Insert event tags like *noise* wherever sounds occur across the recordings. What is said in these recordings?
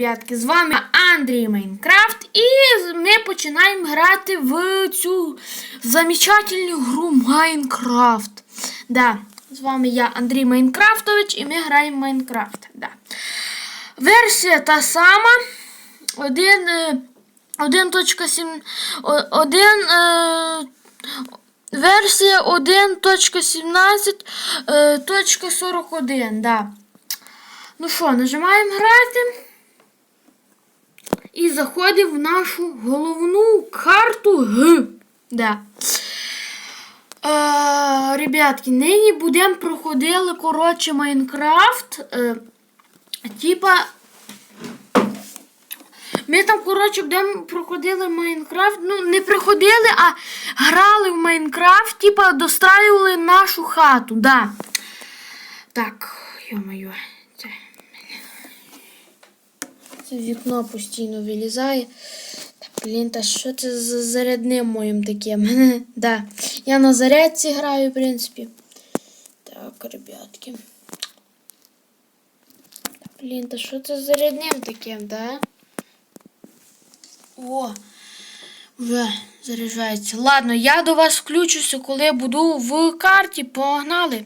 Ребятки, з вами Андрій Майнкрафт, і ми починаємо грати в цю замечательну гру Майнкрафт. Да, з вами я, Андрій Майнкрафтович, і ми граємо Майнкрафт. Да. Версія та сама. Один, е, 1.7. о- Один, е, версія 1.17.41. Да. Ну що, нажимаємо грати. І заходимо в нашу головну карту Г. Да. Е, ребятки, нині будемо проходили, коротше, Майнкрафт. Е, типа. Ми там, коротше, будемо проходили Майнкрафт. Ну, не проходили, а грали в Майнкрафт, типа достраювали нашу хату, да. Так, йо-моє, вікно постійно вилізає. Та, блін, та що це за зарядним моїм таким? *laughs* да. Я на зарядці граю, в принципі. Так, ребятки. Та, блін, та що це за зарядним таким, да? О! Вже заряджається. Ладно, я до вас включуся, коли буду в карті. Погнали.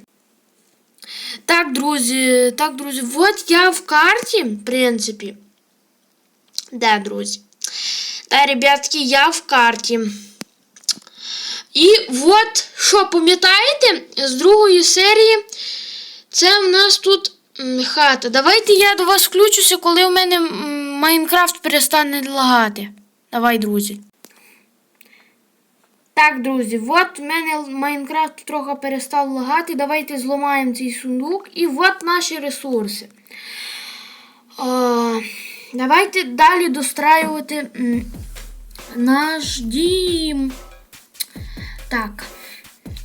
Так, друзі, так, друзі, от я в карті, в принципі. Да, друзі. Та, ребятки, я в карті. І от, що, пам'ятаєте, з другої серії це в нас тут хата. Давайте я до вас включуся, коли у мене Майнкрафт перестане лагати. Давай, друзі. Так, друзі, от в мене Майнкрафт трохи перестав лагати. Давайте зламаємо цей сундук. І от наші ресурси. Е, давайте далі достраювати наш дім. Так.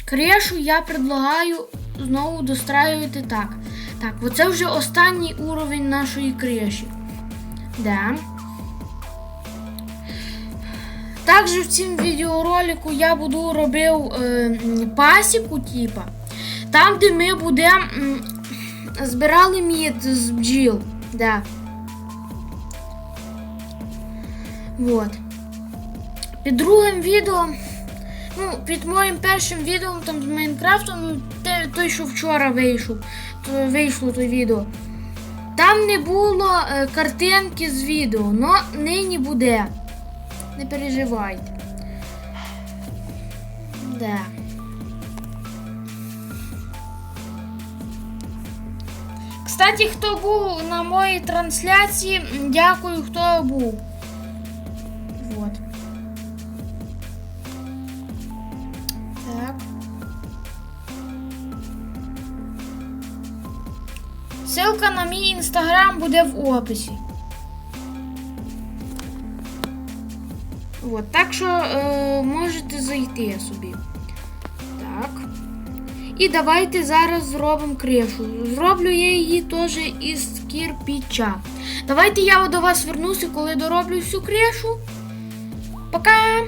Крешу я предлагаю знову достраювати так. Так, оце вже останній уровень нашої креші. Да. Також в цьому відеоролику я буду робив е, пасіку, типа, там, де ми будемо збирали мід з бджіл. Да. Вот. Під другим відео, ну, під моїм першим відео там з Майнкрафтом, ну, те, той, що вчора вийшов, то вийшло то відео. Там не було е, картинки з відео, но нині буде. Не переживайте. Да. Кстати, хто був на моїй трансляції, дякую, хто був. Інстаграм буде в описі. От, так що е, можете зайти собі. Так. І давайте зараз зробимо кришу. Зроблю я її теж із кирпича. Давайте я до вас вернуся, коли дороблю всю кришу. Пока!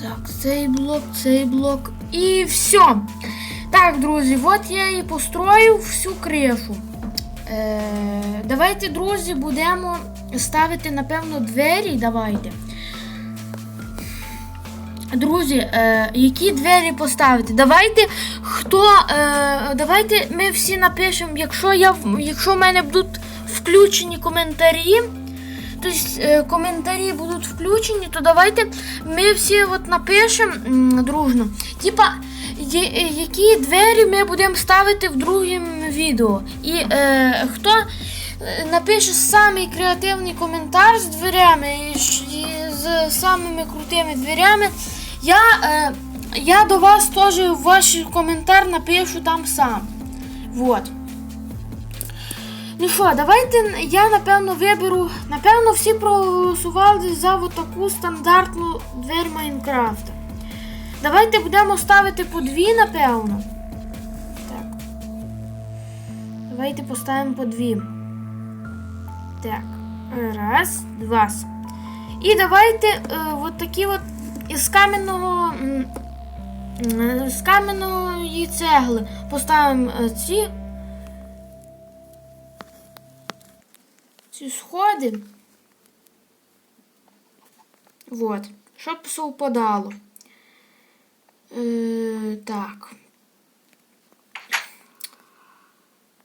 Так, цей блок, цей блок. І все. Так, друзі, от я і построю всю кришу. Е, давайте, друзі, будемо ставити, напевно, двері. Давайте. Друзі, е, які двері поставити? Давайте хто. Е, давайте ми всі напишемо, якщо я якщо в мене будуть включені коментарі, тобто коментарі будуть включені, то давайте ми всі от напишемо дружно. Типа, які двері ми будемо ставити в другому відео. І е, хто е, напише самий креативний коментар з дверями і з самими крутими дверями, я, е, я до вас теж ваш коментар напишу там сам. Вот. Ну що, давайте я напевно виберу. Напевно, всі проголосували за таку стандартну двері Майнкрафта. Давайте будемо ставити по дві, напевно. Так. Давайте поставимо по дві. Так. Раз, два. І давайте е, от такі от із кам'яного. З кам'яної цегли поставимо е, ці ці сходи. Вот. Щоб совпадало. Е, так.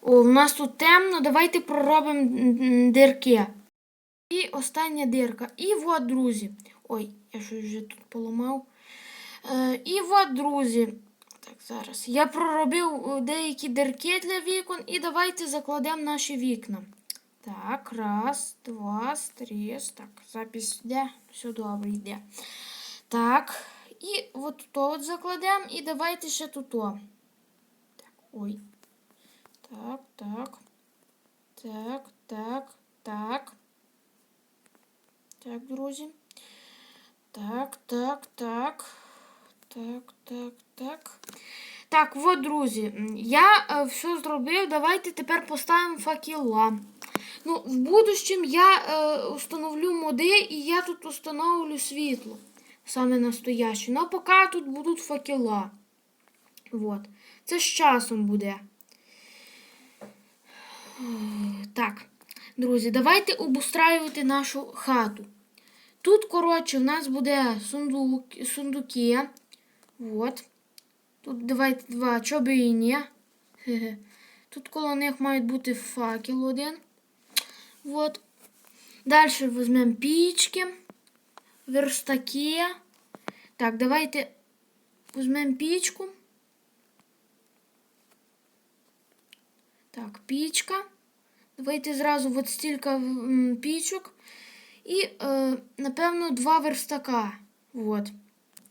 О, у нас тут темно. Давайте проробимо дирки. І остання дирка. І от, друзі. Ой, я щось вже тут поламав. Е, і от, друзі. Так, зараз. Я проробив е, деякі дирки для вікон. І давайте закладемо наші вікна. Так, раз, два, три. Так, запись йде. Все добре йде. Так. І от тут от закладемо. І давайте ще тут. Так, ой. Так, так. Так, так, так. Так, друзі. Так, так, так. Так, так, так. Так, от, друзі, я е, все зробив. Давайте тепер поставимо факела. Ну, в будущем я е, установлю моди і я тут установлю світло. Саме настояще. Ну, а поки тут будуть факела. Вот. Це з часом буде. Так, друзі, давайте обустраювати нашу хату. Тут, коротше, в нас буде сундук, сундуки. Вот. Тут давайте два, чоби і ні. *laughs* Тут коло них має бути факел один. Вот. Далі візьмемо пічки, верстаки. Так, давайте візьмемо пічку. Так, пічка. Давайте зразу от стільки пічок. І, е, напевно, два верстака. От.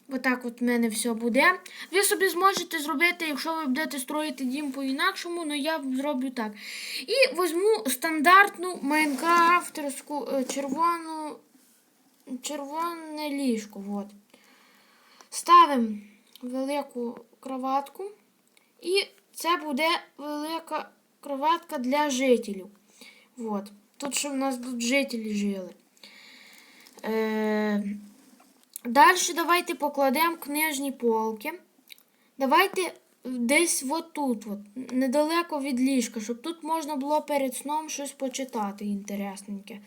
Отак от в мене все буде. Ви собі зможете зробити, якщо ви будете строїти дім по-інакшому, але я зроблю так. І візьму стандартну майнкрафтерську е, червону, червоне ліжко. От. Ставимо велику кроватку. І це буде велика кроватка для жителів. От. Тут що в нас тут жителі жили. Е, Далі давайте покладемо книжні полки. Давайте десь от тут, от, недалеко від ліжка, щоб тут можна було перед сном щось почитати інтересненьке.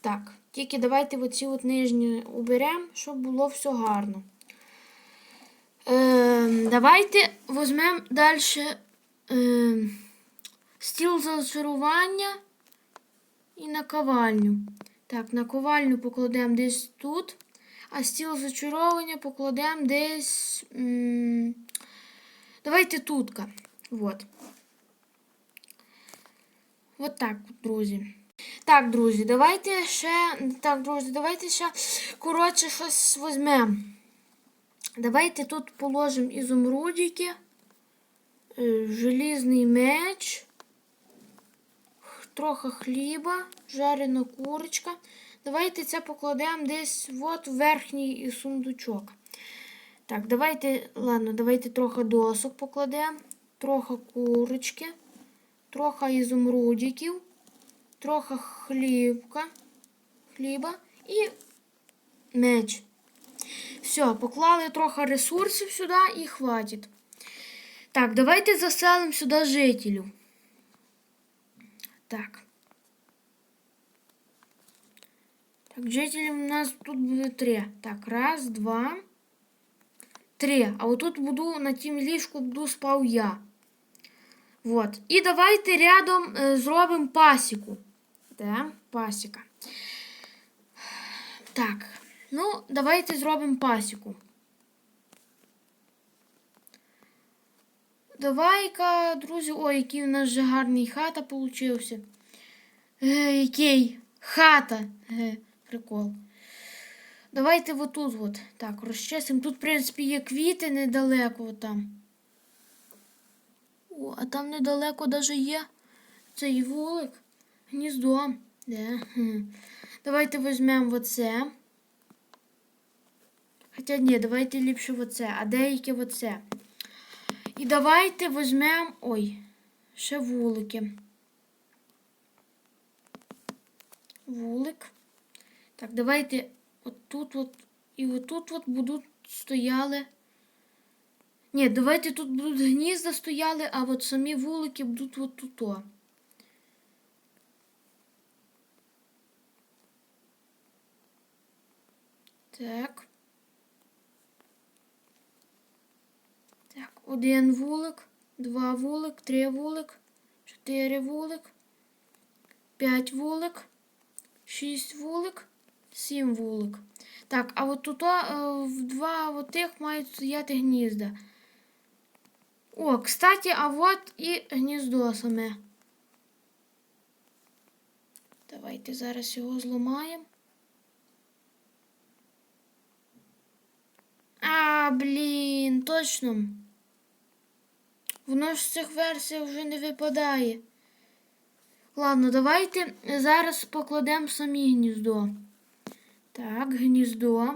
Так, тільки давайте оці от нижні уберемо, щоб було все гарно. Е, давайте візьмемо далі е, стіл зачарування і наковальню. Так, наковальню покладемо десь тут. А стіл зачаровування покладемо десь. М давайте тутка. Вот. Вот так, друзі. Так, друзі, давайте ще. Так, друзі, давайте ще, коротше, щось візьмемо. Давайте тут положимо ізумрудики, е, желізний меч, трохи хліба, жарена курочка. Давайте це покладемо десь от в верхній сундучок. Так, давайте, ладно, давайте трохи досок покладемо, трохи курочки, трохи ізумрудиків, трохи хлібка, хліба і меч. Все, поклали трохи ресурсів сюди і хватить. Так, давайте заселимо сюди жителів. Так. Так, жителів у нас тут буде три. Так, раз, два, три. А отут буду на тім ліжку буду спав я. Вот. І давайте рядом е, зробимо пасіку. Де? Пасіка. Так. Ну, давайте зробимо пасіку. Давай-ка, друзі, ой, який у нас же гарний хата получився. Е, який? Хата. Е, прикол. Давайте отут от. Так, розчесимо. Тут, в принципі, є квіти недалеко там. О, а там недалеко даже є цей вулик. Гніздо. Де? Давайте візьмемо оце. Хоча ні, давайте ліпше оце, а деякі оце. І давайте візьмемо. Ой, ще вулики. Вулик. Так, давайте отут от і отут от будуть стояли. Ні, давайте тут будуть гнізда стояли, а от самі вулики будуть от тут. Так. Так, один вулик, два вулик, три вулик, чотири вулик, п'ять вулик, шість вулик, сім вулик. Так, а от тут е, в два от тих мають стояти гнізда. О, кстати, а от і гніздо саме. Давайте зараз його зламаємо. А, блін, точно. Воно ж цих версій вже не випадає. Ладно, давайте зараз покладемо самі гніздо. Так, гніздо.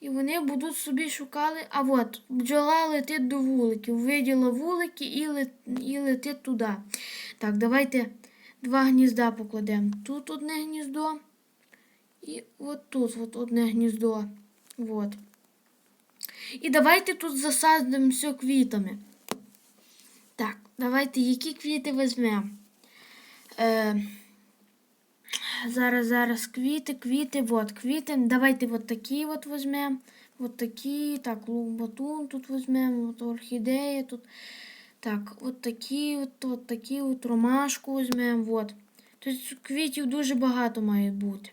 І вони будуть собі шукали. А от, бджола летить до вуликів. Виділа вулики і, лет, і летить туди. Так, давайте два гнізда покладемо. Тут одне гніздо. І от тут от одне гніздо. От. І давайте тут засадимо все квітами. Так, давайте які квіти візьмемо. Е, зараз, зараз квіти, квіти, от квіти. Давайте от такі от візьмемо. От такі, так, лубатун тут візьмемо, от орхідея тут. Так, от такі, от, от такі от ромашку візьмемо. От. Тобто квітів дуже багато має бути.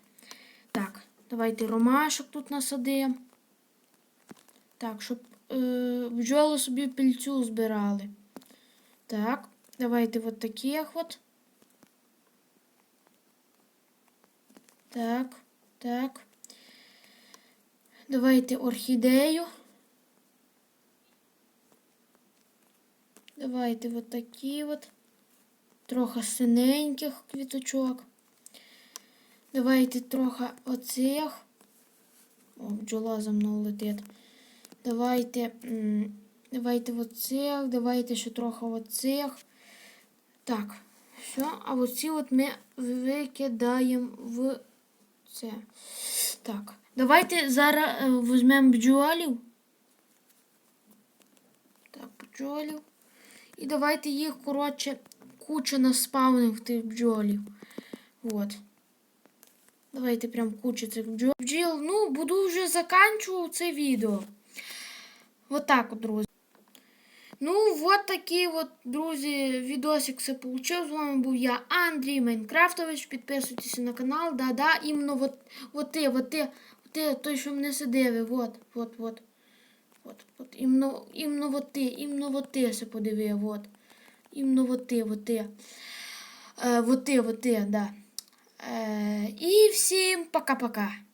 Так, давайте ромашок тут насадимо. Так, щоб е, бджоли собі пільцю збирали. Так, давайте от таких от. Так, так. Давайте орхідею. Давайте от такі от. Трохи синеньких квіточок. Давайте трохи оцих. О, бджола за мною летить. Давайте, давайте оцих, давайте ще трохи оцих. Так, все. А оці от ми викидаємо в це. Так. Давайте зараз е, візьмемо бджолів. Так, бджолів. І давайте їх, коротше, куча наспавнив тих бджолів. От. Давайте прям кучу цих бджол. Бджіл, ну, буду вже заканчувати це відео. Вот так от, друзі. Ну, вот такий от, друзі, відосик все получив. З вами був я, Андрій Майнкрафтович. Підписуйтесь на канал. Да-да, іменно вот, вот ти, вот ти, вот ти, той, що мене сидиви. Вот, вот, вот. Вот, вот. Іменно, іменно вот ти, іменно вот ти се подиви, вот. Іменно вот ти, вот ти. Е, вот ти, вот ти, да. Е, і всім пока-пока.